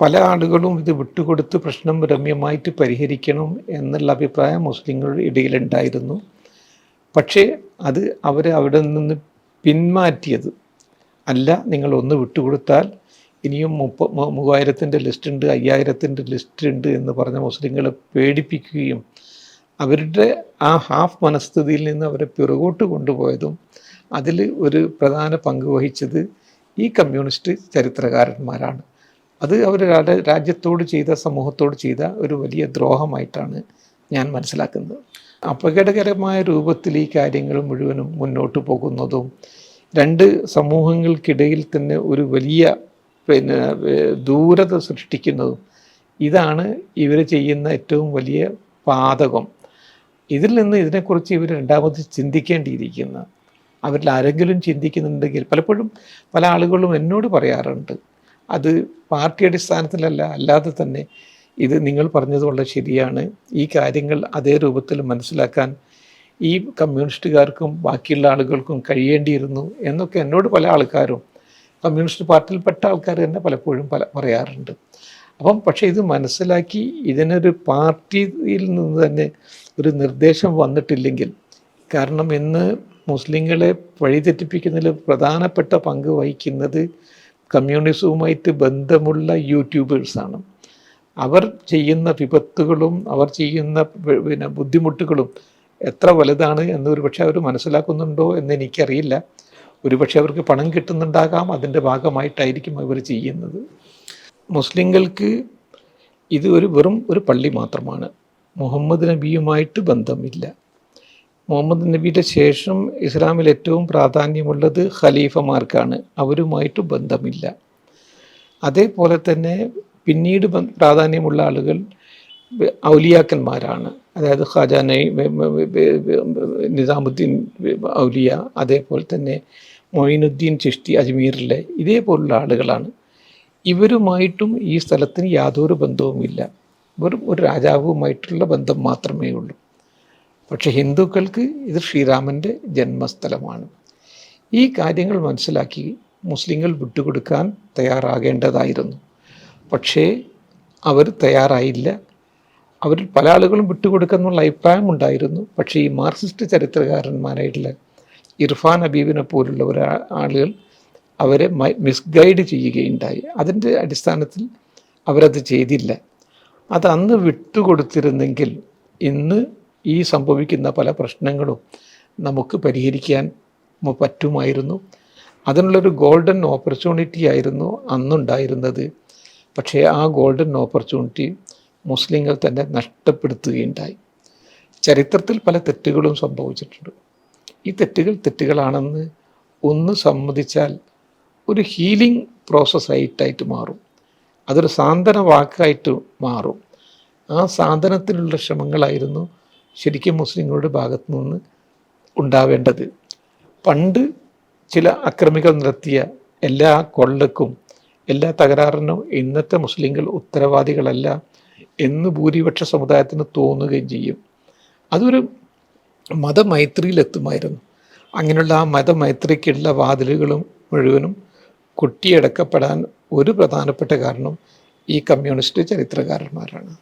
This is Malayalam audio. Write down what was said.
പല ആളുകളും ഇത് വിട്ടുകൊടുത്ത് പ്രശ്നം രമ്യമായിട്ട് പരിഹരിക്കണം എന്നുള്ള അഭിപ്രായം മുസ്ലിങ്ങളുടെ ഇടയിലുണ്ടായിരുന്നു. പക്ഷേ അത് അവർ അവിടെ നിന്ന് പിന്മാറ്റിയത്. അല്ല നിങ്ങൾ ഒന്ന് വിട്ടുകൊടുത്താൽ ഇനിയും മുപ്പ മൂവായിരത്തിന്റെ ലിസ്റ്റ് ഉണ്ട് അയ്യായിരത്തിന്റെ ലിസ്റ്റ് ഉണ്ട് എന്ന് പറഞ്ഞ മുസ്ലിങ്ങളെ പേടിപ്പിക്കുകയും അവരുടെ ആ ഹാഫ് മനസ്ഥിതിയിൽ നിന്ന് അവരെ പിറകോട്ട് കൊണ്ടുപോയതും അതിൽ ഒരു പ്രധാന പങ്ക് വഹിച്ചത് ഈ കമ്മ്യൂണിസ്റ്റ് ചരിത്രകാരന്മാരാണ്. അത് അവർ രാജ്യത്തോട് ചെയ്ത സമൂഹത്തോട് ചെയ്ത ഒരു വലിയ ദ്രോഹമായിട്ടാണ് ഞാൻ മനസ്സിലാക്കുന്നത്. അപകടകരമായ രൂപത്തിൽ ഈ കാര്യങ്ങൾ മുഴുവനും മുന്നോട്ട് പോകുന്നതും രണ്ട് സമൂഹങ്ങൾക്കിടയിൽ തന്നെ ഒരു വലിയ പിന്നെ ദൂരത സൃഷ്ടിക്കുന്നതും ഇതാണ് ഇവർ ചെയ്യുന്ന ഏറ്റവും വലിയ പാതകം. ഇതിൽ നിന്ന് ഇതിനെക്കുറിച്ച് ഇവർ രണ്ടാമത് ചിന്തിക്കേണ്ടിയിരിക്കുന്ന അവരിൽ ആരെങ്കിലും ചിന്തിക്കുന്നുണ്ടെങ്കിൽ പലപ്പോഴും പല ആളുകളും എന്നോട് പറയാറുണ്ട് അത് പാർട്ടി അടിസ്ഥാനത്തിലല്ല അല്ലാതെ തന്നെ ഇത് നിങ്ങൾ പറഞ്ഞത് വളരെ ശരിയാണ്. ഈ കാര്യങ്ങൾ അതേ രൂപത്തിൽ മനസ്സിലാക്കാൻ ഈ കമ്മ്യൂണിസ്റ്റുകാർക്കും ബാക്കിയുള്ള ആളുകൾക്കും കഴിയേണ്ടിയിരുന്നു എന്നൊക്കെ എന്നോട് പല ആൾക്കാരും കമ്മ്യൂണിസ്റ്റ് പാർട്ടിയിൽപ്പെട്ട ആൾക്കാർ തന്നെ പലപ്പോഴും പല പറയാറുണ്ട്. അപ്പം പക്ഷേ ഇത് മനസ്സിലാക്കി ഇതിനൊരു പാർട്ടിയിൽ നിന്ന് തന്നെ ഒരു നിർദ്ദേശം വന്നിട്ടില്ലെങ്കിൽ കാരണം ഇന്ന് മുസ്ലിങ്ങളെ വഴിതെറ്റിപ്പിക്കുന്നതിൽ പ്രധാനപ്പെട്ട പങ്ക് വഹിക്കുന്നത് കമ്മ്യൂണിസവുമായിട്ട് ബന്ധമുള്ള യൂട്യൂബേഴ്സാണ്. അവർ ചെയ്യുന്ന വിപത്തുകളും അവർ ചെയ്യുന്ന പിന്നെ ബുദ്ധിമുട്ടുകളും എത്ര വലുതാണ് എന്ന് പക്ഷെ അവർ മനസ്സിലാക്കുന്നുണ്ടോ എന്ന് എനിക്കറിയില്ല ഒരുപക്ഷെ അവർക്ക് പണം കിട്ടുന്നുണ്ടാകാം അതിന്റെ ഭാഗമായിട്ടായിരിക്കും അവർ ചെയ്യുന്നത്. മുസ്ലിങ്ങൾക്ക് ഇത് ഒരു വെറും ഒരു പള്ളി മാത്രമാണ്. മുഹമ്മദ് നബിയുമായിട്ട് ബന്ധമില്ല. മുഹമ്മദ് നബിയുടെ ശേഷം ഇസ്ലാമിൽ ഏറ്റവും പ്രാധാന്യമുള്ളത് ഖലീഫമാർക്കാണ്. അവരുമായിട്ട് ബന്ധമില്ല. അതേപോലെ തന്നെ പിന്നീട് പ്രാധാന്യമുള്ള ആളുകൾ ഔലിയാക്കന്മാരാണ്. അതായത് ഖാജാന നിസാമുദ്ദീൻ ഔലിയ അതേപോലെ തന്നെ മൊയിനുദ്ദീൻ ചിഷ്തി അജ്മീറിലെ ഇതേപോലുള്ള ആളുകളാണ്. ഇവരുമായിട്ടും ഈ സ്ഥലത്തിന് യാതൊരു ബന്ധവുമില്ല. വെറും ഒരു രാജാവുമായിട്ടുള്ള ബന്ധം മാത്രമേ ഉള്ളൂ പക്ഷെ ഹിന്ദുക്കൾക്ക് ഇത് ശ്രീരാമന്റെ ജന്മസ്ഥലമാണ്. ഈ കാര്യങ്ങൾ മനസ്സിലാക്കി മുസ്ലിങ്ങൾ വിട്ടുകൊടുക്കാൻ തയ്യാറാകേണ്ടതായിരുന്നു. പക്ഷേ അവർ തയ്യാറായില്ല. അവരിൽ പല ആളുകളും വിട്ടുകൊടുക്കുന്നുള്ള അഭിപ്രായം ഉണ്ടായിരുന്നു. പക്ഷേ ഈ മാർക്സിസ്റ്റ് ചരിത്രകാരന്മാരായിട്ടുള്ള ഇർഫാൻ അബീബിനെ പോലുള്ള ഒരു ആളുകൾ അവരെ മിസ്ഗൈഡ് ചെയ്യുകയുണ്ടായി. അതിന്റെ അടിസ്ഥാനത്തിൽ അവരത് ചെയ്തില്ല. അത് അന്ന് വിട്ടുകൊടുത്തിരുന്നെങ്കിൽ ഇന്ന് ഈ സംഭവിക്കുന്ന പല പ്രശ്നങ്ങളും നമുക്ക് പരിഹരിക്കാൻ പറ്റുമായിരുന്നു. അതിനുള്ളൊരു ഗോൾഡൻ ഓപ്പർച്യൂണിറ്റി ആയിരുന്നു അന്നുണ്ടായിരുന്നത്. പക്ഷേ ആ ഗോൾഡൻ ഓപ്പർച്യൂണിറ്റി മുസ്ലിങ്ങൾ തന്നെ നഷ്ടപ്പെടുത്തുകയുണ്ടായി. ചരിത്രത്തിൽ പല തെറ്റുകളും സംഭവിച്ചിട്ടുണ്ട്. ഈ തെറ്റുകൾ തെറ്റുകളാണെന്ന് ഒന്ന് സമ്മതിച്ചാൽ ഒരു ഹീലിംഗ് പ്രോസസ്സായിട്ടായിട്ട് മാറും. അതൊരു സാന്ത്വന വാക്കായിട്ട് മാറും. ആ സാന്ത്വനത്തിനുള്ള ശ്രമങ്ങളായിരുന്നു ശരിക്കും മുസ്ലിങ്ങളുടെ ഭാഗത്തു നിന്ന് ഉണ്ടാവേണ്ടത്. പണ്ട് ചില അക്രമികൾ നടത്തിയ എല്ലാ കൊള്ളക്കും എല്ലാ തകരാറിനും ഇന്നത്തെ മുസ്ലിങ്ങൾ ഉത്തരവാദികളല്ല എന്ന് ഭൂരിപക്ഷ സമുദായത്തിന് തോന്നുകയും ചെയ്യും. അതൊരു മതമൈത്രിയിലെത്തുമായിരുന്നു. അങ്ങനെയുള്ള ആ മതമൈത്രിക്കുള്ള വാതിലുകളും മുഴുവനും കൊട്ടിയടക്കപ്പെടാൻ ഒരു പ്രധാനപ്പെട്ട കാരണം ഈ കമ്മ്യൂണിസ്റ്റ് ചരിത്രകാരന്മാരാണ്.